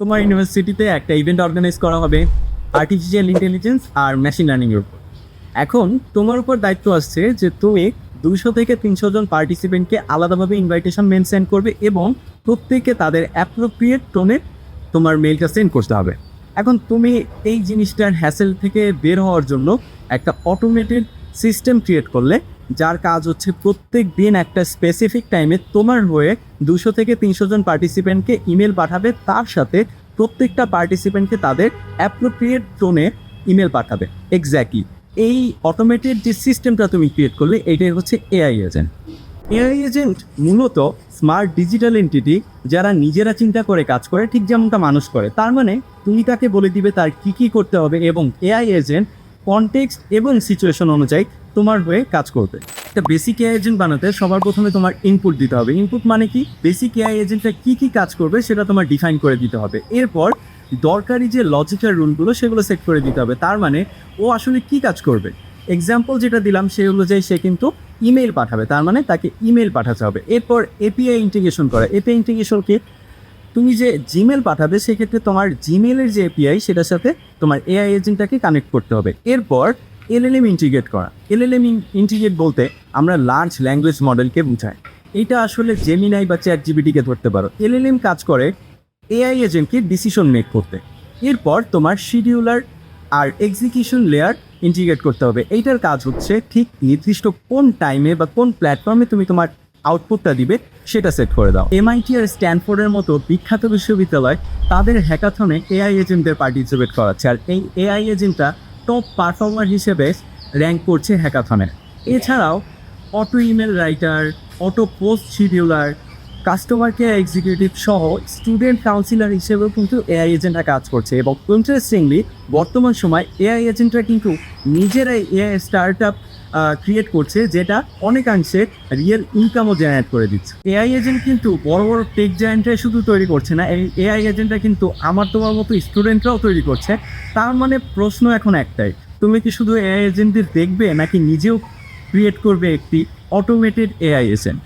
তোমার ইউনিভার্সিটিতে একটা ইভেন্ট অর্গানাইজ করা হবে আর্টিফিশিয়াল ইন্টেলিজেন্স আর মেশিন লার্নিংয়ের উপর। এখন তোমার উপর দায়িত্ব আসছে যে তুমি দুইশো থেকে তিনশো জন পার্টিসিপেন্টকে আলাদাভাবে ইনভাইটেশন মেল সেন্ড করবে এবং প্রত্যেককে তাদের অ্যাপ্রোপ্রিয়েট টোনে তোমার মেলটা সেন্ড করতে হবে। এখন তুমি এই জিনিসটার হ্যাসেল থেকে বের হওয়ার জন্য একটা অটোমেটেড সিস্টেম ক্রিয়েট করলে যার কাজ হচ্ছে প্রত্যেক দিন একটা স্পেসিফিক টাইমে তোমার হয়ে দুশো থেকে তিনশো জন পার্টিসিপেন্টকে ইমেল পাঠাবে, তার সাথে প্রত্যেকটা পার্টিসিপেন্টকে তাদের অ্যাপ্রোপ্রিয়েট টোনে ইমেল পাঠাবে। এক্স্যাক্টলি এই অটোমেটেড যে সিস্টেমটা তুমি ক্রিয়েট করলে, এটাই হচ্ছে এআই এজেন্ট এআই এজেন্ট মূলত স্মার্ট ডিজিটাল এন্টিটি যারা নিজেরা চিন্তা করে, কাজ করে, ঠিক যেমনটা মানুষ করে। তার মানে তুমি তাকে বলে দিবে তার কি কি করতে হবে এবং এআই এজেন্ট কনটেক্সট এবং সিচুয়েশন অনুযায়ী তোমার হয়ে কাজ করবে। একটা বেসিক এআই এজেন্ট বানাতে সবার প্রথমে তোমার ইনপুট দিতে হবে। ইনপুট মানে কি? বেসিক এআই এজেন্টটা কি কি কাজ করবে সেটা তোমার ডিফাইন করে দিতে হবে। এরপর দরকারি যে লজিক্যাল রুলগুলো সেগুলো সেট করে দিতে হবে। তার মানে ও আসলে কি কাজ করবে? এক্সাম্পল যেটা দিলাম সে অনুযায়ী সে কিন্তু ইমেল পাঠাবে। তার মানে তাকে ইমেল পাঠাতে হবে। এরপর এপিআই ইন্টিগ্রেশন করা। এপিআই ইন্টিগ্রেশন কি? তুমি যে জিমেল পাঠাবে সেক্ষেত্রে তোমার জিমেলের যে এপিআই সেটার সাথে তোমার এআই এজেন্টটাকে কানেক্ট করতে হবে। এরপর এলএলএম ইন্টিগ্রেট করা। এলএলএম ইন্টিগ্রেট বলতে আমরা লার্জ ল্যাঙ্গুয়েজ মডেলকে বোঝাই। এটা আসলে জেমিনাই বা চ্যাট জিবিটিকে ধরতে পারো। এলএলএম কাজ করে এআই এজেন্টকে ডিসিশন মেক করতে। এরপর তোমার শিডিউলার আর এক্সিকিউশন লেয়ার ইন্টিগ্রেট করতে হবে। এইটার কাজ হচ্ছে ঠিক নির্দিষ্ট কোন টাইমে বা কোন প্ল্যাটফর্মে তুমি তোমার আউটপুটটা দিবে, সেটা সেট করে দাও। এমআইটি আর স্ট্যানফোর্ডের মতো বিখ্যাত বিশ্ববিদ্যালয়, তাদের হ্যাকাথনে এআই এজেন্টদের পার্টিসিপেট করাচ্ছে। আর এই এআই এজেন্টটা টপ পারফর্মার হিসেবে র্যাঙ্ক করছে হ্যাকাথনে এছাড়াও auto email writer auto post scheduler customer care executive সহ স্টুডেন্ট কাউন্সিলর হিসেবেও কিন্তু এআই এজেন্টরা কাজ করছে এবং ইন্টারেস্টিংলি বর্তমান সময় এআই এজেন্টরা কিন্তু নিজেরাই এআই স্টার্ট আপ ক্রিয়েট করছে যেটা অনেকাংশে রিয়েল ইনকামও জেনারেট করে দিচ্ছে। এআই এজেন্ট কিন্তু বড় বড় টেক জায়েন্টরাই শুধু তৈরি করছে না, এই এআই এজেন্টরা কিন্তু আমার তোমার মতো স্টুডেন্টরাও তৈরি করছে। তার মানে প্রশ্ন এখন একটাই, তুমি কি শুধু এআই এজেন্টদের দেখবে নাকি নিজেও ক্রিয়েট করবে একটি অটোমেটেড এআই এজেন্ট